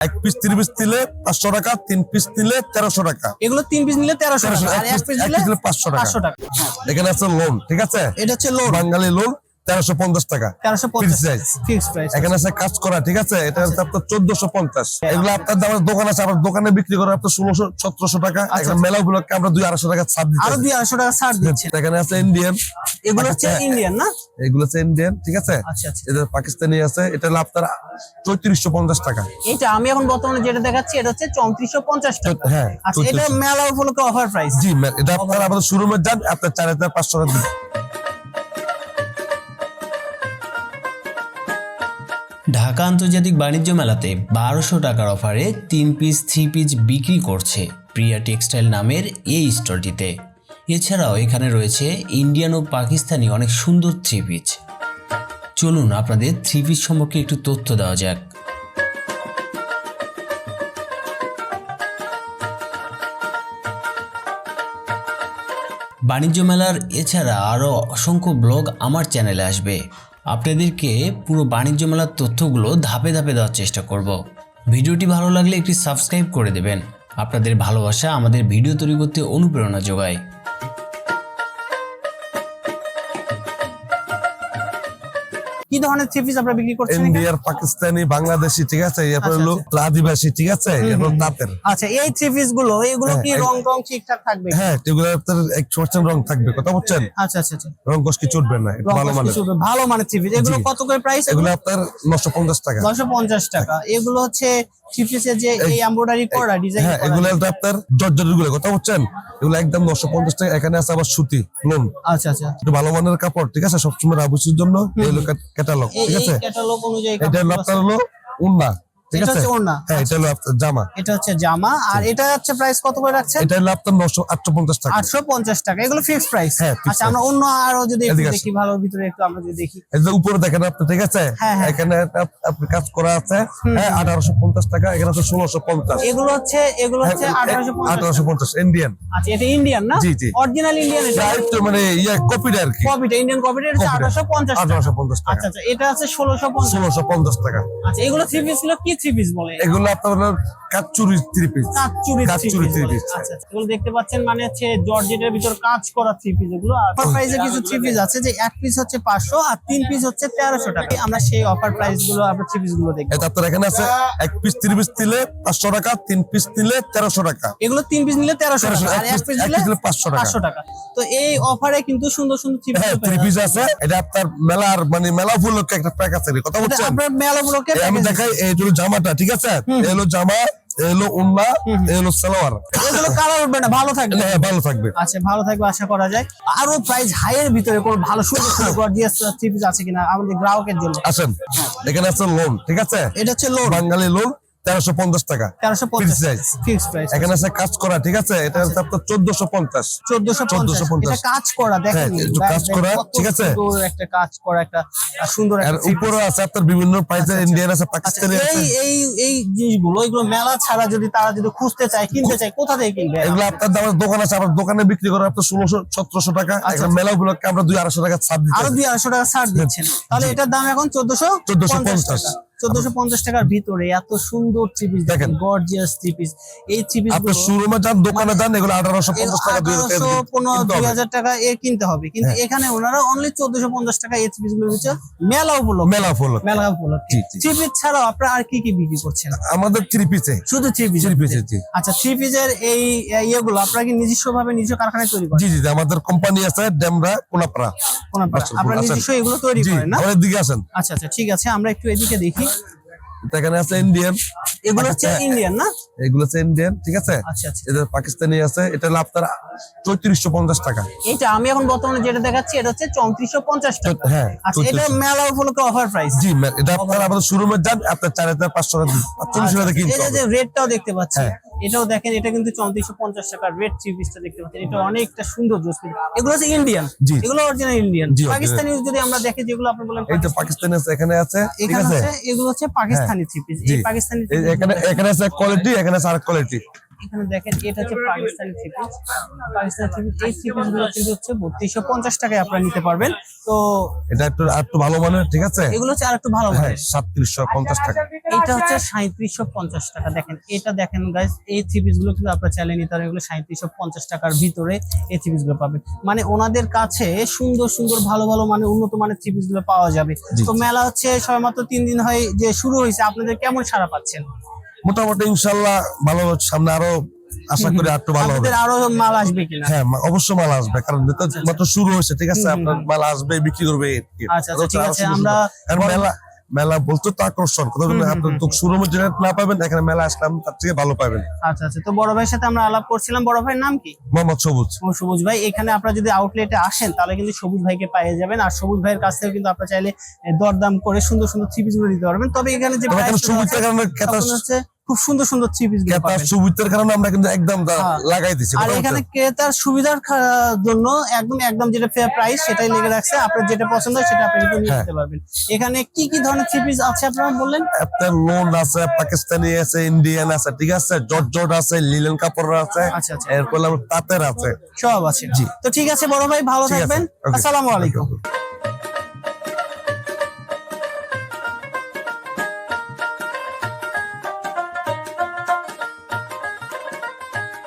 এক পিস তিন পিস নিলে পাঁচশো টাকা তিন পিস নিলে তেরোশো টাকা। এগুলো তিন পিস নিলে তেরোশো টাকা পাঁচশো টাকা। হ্যাঁ। এখানে আছে লোন ঠিক আছে? এটা হচ্ছে লোড বাঙালি লোন তেরোশো পঞ্চাশ টাকা। তেরোশো পঞ্চাশ এখানে আছে কাজ করা ঠিক আছে? এটা হচ্ছে আপনার চোদ্দশো পঞ্চাশ। এগুলো আপনার দোকান আছে আপনার দোকানে বিক্রি করে আপনার ষোলোশো সতেরোশো টাকা। এখানে মেলা উপলক্ষে আমরা দুই আড়াইশো টাকা ছাড় আরও দুই আড়াইশো টাকা ছাড় দিচ্ছে। এখানে আছে ইন্ডিয়ান এগুলো হচ্ছে ইন্ডিয়ান না? এগুলো হচ্ছে ইন্ডিয়ান ঠিক আছে? আচ্ছা আচ্ছা। এটা পাকিস্তানি আছে এটা হলো আপনার চৌত্রিশশো পঞ্চাশ টাকা। এটা আমি এখন বর্তমানে যেটা দেখাচ্ছি এটা হচ্ছে চৌত্রিশশো পঞ্চাশ টাকা। হ্যাঁ আচ্ছা এটা মেলা উপলক্ষে অফার প্রাইস জি এটা আপনার আমাদের শোরুমে যান আপনার চার হাজার পাঁচশো টাকা ঢাকা আন্তর্জাতিক বাণিজ্য মেলাতে বারোশো টাকার অফারে তিন পিস থ্রি পিস বিক্রি করছে প্রিয়া টেক্সটাইল নামের এই স্টোরটিতে এছাড়াও এখানে রয়েছে ইন্ডিয়ান ও পাকিস্তানি অনেক সুন্দর থ্রি পিচ চলুন আপনাদের থ্রি পিচ সম্পর্কে একটু তথ্য দেওয়া যাক। বাণিজ্য মেলার এছাড়া আরও অসংখ্য ব্লগ আমার চ্যানেলে আসবে। আপনাদেরকে পুরো বাণিজ্য মেলার তথ্যগুলো ধাপে ধাপে দেওয়ার চেষ্টা করব। ভিডিওটি ভালো লাগলে একটি সাবস্ক্রাইব করে দেবেন। আপনাদের ভালোবাসা আমাদের ভিডিও তৈরি করতে অনুপ্রেরণা যোগায়। কি ধরনের থ্রি পিস আপনারা বিক্রি করছেন? ইন্ডিয়ার পাকিস্তানি বাংলাদেশি ঠিক আছে? এরপর হলো আদিবাসী ঠিক আছে? এরপর তাঁতের। আচ্ছা এই থ্রি পিসগুলো এগুলো কি হ্যাঁ, রং ঠিকঠাক থাকবে? হ্যাঁ এগুলো আপনার একশো পার্সেন্ট রং থাকবে কথা বলছেন? আচ্ছা আচ্ছা আচ্ছা। রং কষ কিছু উঠবে না ভালো মানের। ভালো মানের থ্রি পিস এগুলো কত করে প্রাইস এগুলো? আপনার নশো পঞ্চাশ টাকা। দশশো পঞ্চাশ টাকা। এগুলো হচ্ছে থ্রি পিসের যে এই এমব্রয়ডারি করা ডিজাইন হ্যাঁ এগুলো আপনার জর্জরেরগুলো কথা বলছেন? এগুলো একদম নশো পঞ্চাশ টাকা এখানে আছে আবার সুতি লোন আচ্ছা আচ্ছা। একটু ভালো মানের কাপড় ঠিক আছে? সবসময় রাবুসির জন্য এগুলো ক্যাটালগ ঠিক আছে? ক্যাটালগ অনুযায়ী এটা হলো আপনার হলো উন্না। এটা হচ্ছে ওড়না। হ্যাঁ এটা হলো আপনার জামা। এটা হচ্ছে জামা। আর এটা হচ্ছে প্রাইস কত করে রাখছেন? এটা হলো আপনার নশো আটশো পঞ্চাশ টাকা। এগুলো প্রাইস হ্যাঁ, আচ্ছা আমরা অন্য আরও যদি একটু দেখি ভালো ভিতরে একটু আমরা যদি দেখি। এই উপরে দেখেন আপনি ঠিক আছে? হ্যাঁ। এখানে কাজ করা আছে। হ্যাঁ টাকা এখানে আছে ষোলোশো পঞ্চাশ। এগুলো হচ্ছে এগুলো হচ্ছে আঠারোশো পঞ্চাশ আঠারোশো পঞ্চাশ ইন্ডিয়ান আচ্ছা এটা ইন্ডিয়ান না? জি, জি। অরিজিনাল ইন্ডিয়ান এটা? একটু মানে ইয়ে কপিটা আর কি। কপিটা ইন্ডিয়ান কপিটা এটা টাকা। আচ্ছা আচ্ছা এটা আছে ষোলোশো পঞ্চাশ। ষোলোশো পঞ্চাশ টাকা। আচ্ছা এগুলো থ্রি পিসগুলো কি থ্রি পিস বলে। এগুলো আপনার হলো কাচুরি থ্রি পিস কাঁচচুরি কাঁচচুরি থ্রি পিস আচ্ছা আচ্ছা। এগুলো দেখতে পাচ্ছেন মানে হচ্ছে জর্জেটের ভিতর কাজ করা থ্রি পিস এগুলো। অফার প্রাইসে কিছু থ্রি পিস আছে যে এক পিস হচ্ছে পাঁচশো আর তিন পিস হচ্ছে তেরোশো টাকা। আমরা সেই অফার প্রাইসগুলো আমরা থ্রি পিসগুলো দেখব। এটা আপনার এখানে আছে এক পিস তিন পিস নিলে পাঁচশো টাকা তিন পিস নিলে তেরোশো টাকা। এগুলো তিন পিস নিলে তেরোশো টাকা আর এক এক পিস নিলে 500 টাকা। পাঁচশো টাকা। তো এই অফারে কিন্তু সুন্দর সুন্দর থ্রি হ্যাঁ থ্রি পিস আছে। এটা আপনার মেলার মানে মেলা উপলক্ষে একটা প্যাক আছে। কথা বলছেন? আপনার মেলা গুলোকে আমি দেখাই এই হলো জামাটা ঠিক আছে? এলো জামা এলো উল্লা উন্না এই সালোয়ার। এগুলো কালার উঠবে না ভালো থাকবে। হ্যাঁ ভালো থাকবে। আচ্ছা ভালো থাকবে আশা করা যায়। আরও প্রাইস হাই এর ভিতরে কোন ভালো সুন্দর সুন্দর গর্জিয়াস থ্রি পিস আছে কিনা আমাদের গ্রাহকের জন্য। আসেন। এখানে আছে লোন ঠিক আছে? এটা হচ্ছে লোন বাঙালি লোন তেরোশো পঞ্চাশ টাকা। তেরোশো পঞ্চাশ ফিক্স প্রাইস এখানে আছে কাজ করা ঠিক আছে? এটা হচ্ছে আপনার চোদ্দশো পঞ্চাশ। চোদ্দশো পঞ্চাশ। কাজ করা দেখেন হ্যাঁ, কাজ করা, ঠিক আছে? একটা কাজ করা একটা সুন্দর। উপরে আছে আপনার বিভিন্ন প্রাইসের ইন্ডিয়ান আছে আচ্ছা, পাকিস্তানি এই এই এই জিনিসগুলো এগুলো মেলা ছাড়া যদি তারা যদি খুঁজতে চায় কিনতে চায় কোথা থেকে কিনবে এগুলো আপনার দোকান আছে আমার দোকানে বিক্রি করে আপনার ষোলোশো সতেরোশো টাকা। আচ্ছা, মেলা উপলক্ষে আমরা দুই আড়াইশো টাকা ছাড় দিচ্ছি আরও দুই আড়াইশো টাকা ছাড় দিচ্ছেন। তাহলে এটার দাম এখন চোদ্দশো 1450 টাকা। চোদ্দশো পঞ্চাশ টাকার ভিতরে এত সুন্দর দেখেন। গর্জিয়াস এই আপনি শোরুমে যান দোকানে যান এগুলো আঠারোশো পঞ্চাশ টাকা আঠারোশো পনেরো দুই হাজার টাকা এ কিনতে হবে। কিন্তু এখানে ওনারা অনলি চোদ্দশো পঞ্চাশ টাকা এই গুলো মেলা উপলক্ষে। মেলা উপলক্ষে। মেলা উপলক্ষে। ছাড়াও আপনারা আর কি কি বিক্রি করছেন? আমাদের থ্রি পিসে শুধু থ্রি পিস থ্রি পিসে জি। আচ্ছা এই ইয়েগুলো আপনারা কি নিজস্ব ভাবে নিজস্ব কারখানায় তৈরি করেন? জি জি আমাদের কোম্পানি আছে ডেমরা কোনাপাড়া। কোন আচ্ছা, আপনারা নিজস্ব এগুলো তৈরি করেন না? আমাদের দিকে আসেন। আচ্ছা আচ্ছা ঠিক আছে আমরা একটু এদিকে দেখি। এখানে আছে ইন্ডিয়ান এগুলো হচ্ছে ইন্ডিয়ান না? এগুলো হচ্ছে ইন্ডিয়ান ঠিক আছে? আচ্ছা আচ্ছা। এটা পাকিস্তানি আছে। এটা আপনার চৌত্রিশশো পঞ্চাশ টাকা। এটা আমি এখন বর্তমানে যেটা দেখাচ্ছি এটা হচ্ছে চৌত্রিশশো পঞ্চাশ টাকা। হ্যাঁ আচ্ছা এটা মেলা উপলক্ষে অফার প্রাইস জি এটা আপনার আমাদের শোরুমে যান আপনার চার হাজার পাঁচশো টাকা কিনতে আচ্ছা, এই যে রেটটাও দেখতে পাচ্ছি। হ্যাঁ। এটাও দেখেন এটা কিন্তু চৌত্রিশশো পঞ্চাশ টাকার রেড থ্রি পিসটা দেখতে পাচ্ছেন। এটা অনেকটা সুন্দর জোস এগুলো হচ্ছে ইন্ডিয়ান। এগুলো অরিজিনাল ইন্ডিয়ান পাকিস্তানি যদি আমরা দেখি যেগুলো আপনি বলেন এই তো পাকিস্তানি আছে এখানে আছে এখানে আছে? এগুলো হচ্ছে পাকিস্তানি থ্রি পিস এই পাকিস্তানি এখানে এখানে আছে কোয়ালিটি এখানে আছে আর কোয়ালিটি এখানে দেখেন এটা হচ্ছে Pakistani three piece Pakistani three piece এই থ্রি পিসগুলো কিন্তু হচ্ছে বত্রিশশো পঞ্চাশ টাকায় আপনারা নিতে পারবেন। তো এটা একটু আর একটু ভালো মানের ঠিক আছে? এগুলো হচ্ছে আর একটু ভালো হ্যাঁ মানের। পঞ্চাশ টাকা। এটা হচ্ছে সাঁত্রিশশো পঞ্চাশ টাকা। দেখেন এটা দেখেন গাইস এই থ্রি পিসগুলো কিন্তু আপনারা চাইলে নিতে পারেন। এগুলো সাঁত্রিশশো পঞ্চাশ টাকার ভিতরে এই থ্রি পিসগুলো পাবেন। মানে ওনাদের কাছে সুন্দর সুন্দর ভালো ভালো মানে উন্নত মানের থ্রি পিসগুলো পাওয়া যাবে। তো মেলা হচ্ছে সবেমাত্র তিন দিন হয় যে শুরু হয়েছে। আপনাদের কেমন সারা পাচ্ছেন? মোটামুটি ইনশাল্লাহ ভালো সামনে আরও আশা করি আর ভালো হবে। আরও মাল আসবে কিনা? হ্যাঁ অবশ্যই মাল আসবে কারণ মাত্র শুরু হয়েছে ঠিক আছে? আপনার মাল আসবে বিক্রি করবে। আচ্ছা, আচ্ছা, ঠিক আছে, আমরা মেলা মেলা বলতো তো আকর্ষণ। কথা আপনার তো সুরম জেনারেট না পাবেন এখানে মেলা আসলাম তার থেকে ভালো পাবেন। আচ্ছা আচ্ছা। তো বড় ভাইয়ের সাথে আমরা আলাপ করছিলাম। বড় ভাইয়ের নাম কি? মোহাম্মদ সবুজ। ও সবুজ ভাই এখানে আপনারা যদি আউটলেটে আসেন তাহলে কিন্তু সবুজ ভাইকে পেয়ে যাবেন। আর সবুজ ভাইয়ের কাছ থেকে কিন্তু আপনারা চাইলে দরদাম করে সুন্দর সুন্দর থ্রি পিসগুলো দিতে পারবেন। তবে এখানে যে তবে খুব সুন্দর সুন্দর থ্রি পিস ক্রেতার সুবিধার কারণে আমরা কিন্তু একদম হ্যাঁ। লাগাই দিচ্ছি আর এখানে ক্রেতার সুবিধার জন্য একদম একদম যেটা ফেয়ার প্রাইস সেটাই লেগে রাখছে। আপনার যেটা পছন্দ হয় সেটা আপনি কিন্তু হ্যাঁ। নিতে পারবেন। এখানে কি কি ধরনের থ্রি পিস আছে আপনারা বললেন? আপনার লোন আছে পাকিস্তানি আছে ইন্ডিয়ান আছে ঠিক আছে? জর্জ জর্জ আছে লিলেন কাপড় আছে আচ্ছা, আচ্ছা। এরপর তাঁতের আছে। সব আছে। জি। তো ঠিক আছে বড় ভাই ভালো থাকবেন। আসসালামু আলাইকুম.